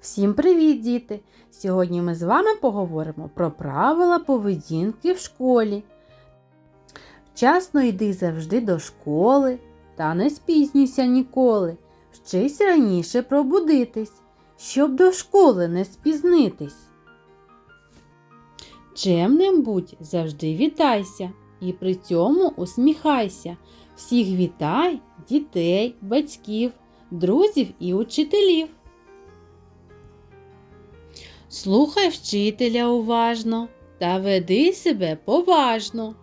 Всім привіт, діти! Сьогодні ми з вами поговоримо про правила поведінки в школі. Вчасно йди завжди до школи та не спізнюйся ніколи. Вчись раніше пробудитись, щоб до школи не спізнитись. Чемним будь завжди вітайся і при цьому усміхайся. Всіх вітай, дітей, батьків, друзів і учителів. Слухай вчителя уважно та веди себе поважно,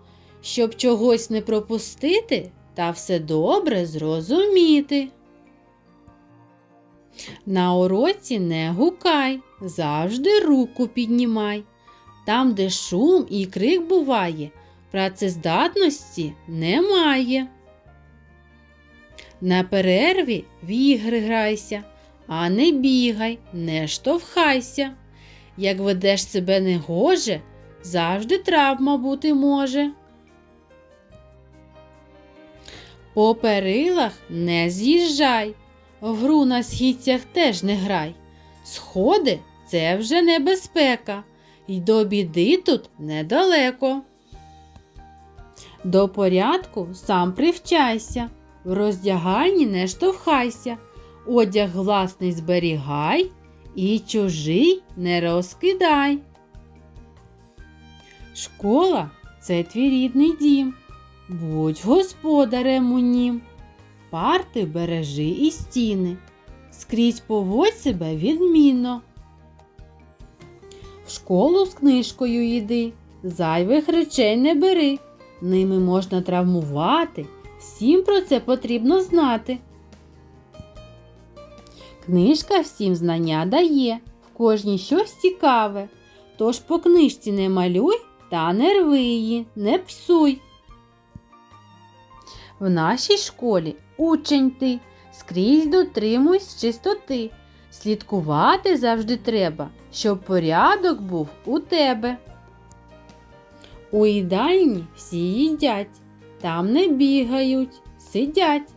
щоб чогось не пропустити та все добре зрозуміти. На уроці не гукай, завжди руку піднімай. Там, де шум і крик буває, працездатності немає. На перерві в ігри грайся, а не бігай, не штовхайся. Як ведеш себе негоже, завжди травма бути може. По перилах не з'їжджай, в гру на східцях теж не грай. Сходи це вже небезпека, й до біди тут недалеко. До порядку сам привчайся, в роздягальні не штовхайся, одяг власний зберігай і чужий не розкидай. Школа це твій рідний дім. Будь господарем у нім. Парти бережи і стіни. Скрізь поводь себе відмінно. В школу з книжкою йди, зайвих речей не бери. Ними можна травмувати. Всім про це потрібно знати. Книжка всім знання дає, в кожній щось цікаве. Тож по книжці не малюй та не рви її, не псуй. В нашій школі учень ти, скрізь дотримуйсь чистоти. Слідкувати завжди треба, щоб порядок був у тебе. У їдальні всі їдять, там не бігають, сидять.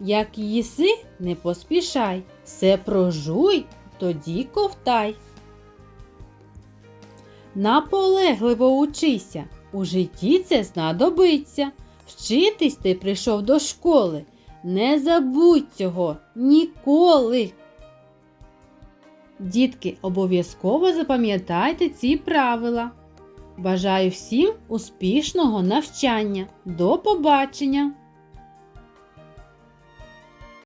Як їси, не поспішай, все прожуй, тоді ковтай. Наполегливо учися, у житті це знадобиться. Вчитись ти прийшов до школи. Не забудь цього ніколи. Дітки, обов'язково запам'ятайте ці правила. Бажаю всім успішного навчання. До побачення!